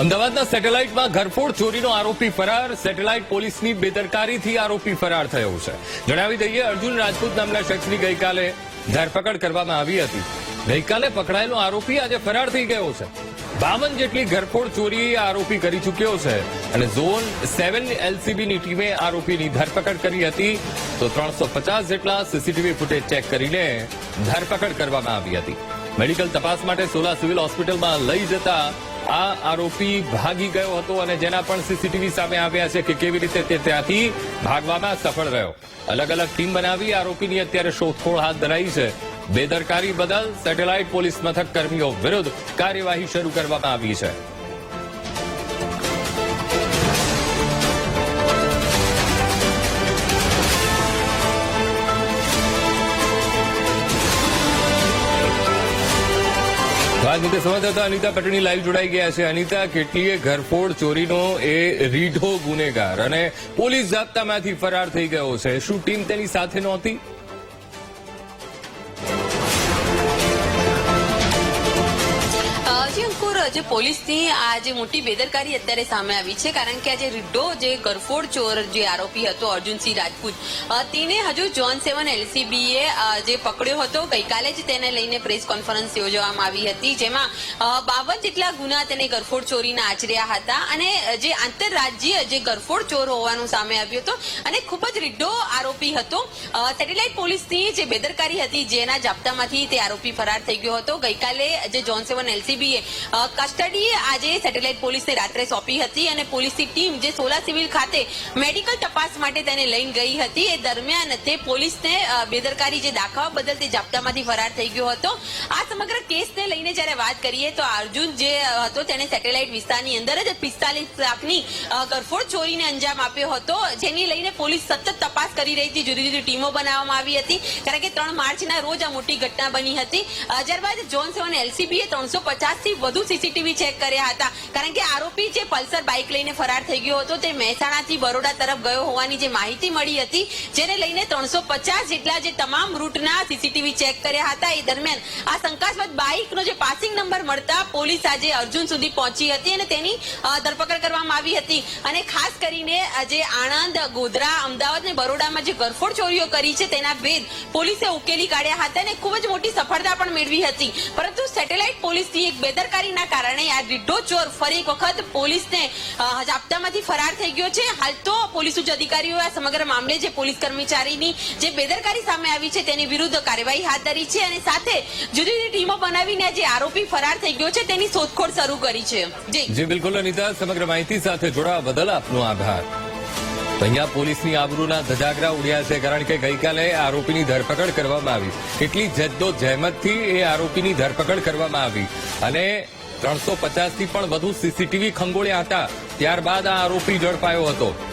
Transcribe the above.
અમદાવાદના સેટેલાઇટમાં ઘરફોડ ચોરીનો આરોપી ફરાર. સેટેલાઇટ પોલીસની બેદરકારીથી આરોપી ફરાર થયો છે. જણાવી દઈએ, અર્જુન રાજપૂત નામના શખ્સની ગઈકાલે ધરપકડ કરવામાં આવી હતી. ગઈકાલે પકડાયેલો આરોપી આજે ફરાર થઈ ગયો છે. બાવન જેટલી ઘરફોડ ચોરી આરોપી કરી ચૂક્યો છે અને ઝોન સેવન એલસીબીની ટીમે આરોપીની ધરપકડ કરી હતી. તો ત્રણસો પચાસ જેટલા સીસીટીવી ફૂટેજ ચેક કરીને ધરપકડ કરવામાં આવી હતી. મેડિકલ તપાસ માટે સોલા સિવિલ હોસ્પિટલમાં લઈ જતા આ આરોપી ભાગી ગયો હતો અને જેના પણ સીસીટીવી સામે આવ્યા છે કે કેવી રીતે તે ત્યાંથી ભાગવામાં સફળ રહ્યો. અલગ અલગ ટીમ બનાવી આરોપીની અત્યારે શોધખોળ હાથ ધરાઈ છે. બેદરકારી બદલ સેટેલાઇટ પોલીસ મથક કર્મીઓ વિરુદ્ધ કાર્યવાહી શરૂ કરવામાં આવી છે. તો આ મુદ્દે સંવાદદાતા અનિતા પટણી લાઈવ જોડાઈ ગયા છે. અનિતા, કેટલીય ઘરફોડ ચોરીનો એ રીઢો ગુનેગાર અને પોલીસ જાપ્તામાંથી ફરાર થઈ ગયો છે. શું ટીમ તેની સાથે નહોતી? જી પોલીસની આ જે મોટી બેદરકારી અત્યારે સામે આવી છે, કારણ કે આજે રિડ્ડો, જે ગરફોડ ચોર જે આરોપી હતો અર્જુનસિંહ રાજપૂત તેને હજુ જોન સેવન એલસીબીએ જે પકડ્યો હતો, ગઈકાલે જ તેને લઈને પ્રેસ કોન્ફરન્સ યોજવામાં આવી હતી, જેમાં બાવન જેટલા ગુના તેને ગરફોડ ચોરીના આચર્યા હતા અને જે આંતરરાજ્ય જે ગરફોડ ચોર હોવાનું સામે આવ્યું હતું અને ખૂબ જ રિડ્ડો આરોપી હતો. સેટેલાઇટ પોલીસની જે બેદરકારી હતી જેના જાપ્તામાંથી તે આરોપી ફરાર થઈ ગયો હતો. ગઈકાલે જે જોન સેવન એલસીબીએ કસ્ટડી આજે સેટેલાઇટ પોલીસને રાત્રે સોંપી હતી અને પોલીસની ટીમ જે સોલા સિવિલ ખાતે મેડિકલ તપાસ માટે તેને લઈને ગઈ હતી, એ દરમિયાન તે પોલીસને બેદરકારી જે દાખવા બદલ તે જાપ્તામાંથી ફરાર થઈ ગયો હતો. આ સમગ્ર કેસને લઈને જ્યારે વાત કરીએ તો અર્જુન જે હતો તેને સેટેલાઇટ વિસ્તારની અંદર જ પિસ્તાલીસ લાખની ગરફોડ ચોરીને અંજામ આપ્યો હતો, જેની લઈને પોલીસ સતત તપાસ કરી રહી હતી, જુદી જુદી ટીમો બનાવવામાં આવી હતી. કારણ કે ત્રણ માર્ચના રોજ આ મોટી ઘટના બની હતી. ત્યારબાદ જોન સેવન એલસીબીએ ત્રણસો પચાસથી વધુ સીસીટીવી ચેક કર્યા હતા. કારણ કે આરોપી જે પલ્સર બાઇક લઈને ફરાર થઈ ગયો હતો, તે મહેસાણાથી બરોડા તરફ ગયો હોવાની જે માહિતી મળી હતી, જેને લઈને ત્રણસો પચાસ જેટલા જે તમામ રૂટના સીસીટીવી ચેક કર્યા હતા. એ દરમિયાન આ શંકાસ્પદ બાઇકનો જે પાસિંગ નંબર મળતા પોલીસ આજે અર્જુન સુધી પહોંચી હતી અને તેની ધરપકડ કરવામાં આવી હતી. અને ખાસ કરીને જે આણંદ, ગોધરા, અમદાવાદ ને બરોડામાં જે ગરફોડ ચોરીઓ કરી છે તેના ભેદ પોલીસે ઉકેલી કાઢ્યા હતા અને ખૂબ જ મોટી સફળતા પણ મેળવી હતી. પરંતુ સેટેલાઇટ પોલીસની એક બેદરકારીના કારણે આ રીઢો ચોર ફરી એક વખત પોલીસને જાપ્તામાંથી ફરાર થઈ ગયો છે. હાલ તો પોલીસ ઉચ્ચ અધિકારીઓએ આ સમગ્ર મામલે જે પોલીસ કર્મચારીની જે બેદરકારી સામે આવી છે તેની વિરુદ્ધ કાર્યવાહી હાથ ધરી છે અને સાથે જુદી જુદી ટીમો બનાવીને જે આરોપી ફરાર થઈ ગયો છે, તેની શોધખોળ શરૂ કરી છે. જી. બિલકુલ અનિતા, સમગ્ર માહિતી સાથે જોડાવા બદલ આપનો આભાર અહીંયા પોલીસની આબરૂના ધજાગરા ઉડ્યા છે, કારણ કે ગઈકાલે આરોપીની ધરપકડ કરવામાં આવી. એટલી જદ્દો જહેમતથી એ આરોપીની ધરપકડ કરવામાં આવી. અને ત્રણસો પચાસથી પણ વધુ સીસીટીવી ખંગોળ્યા હતા. ત્યારબાદ આ આરોપી ઝડપાયો હતો.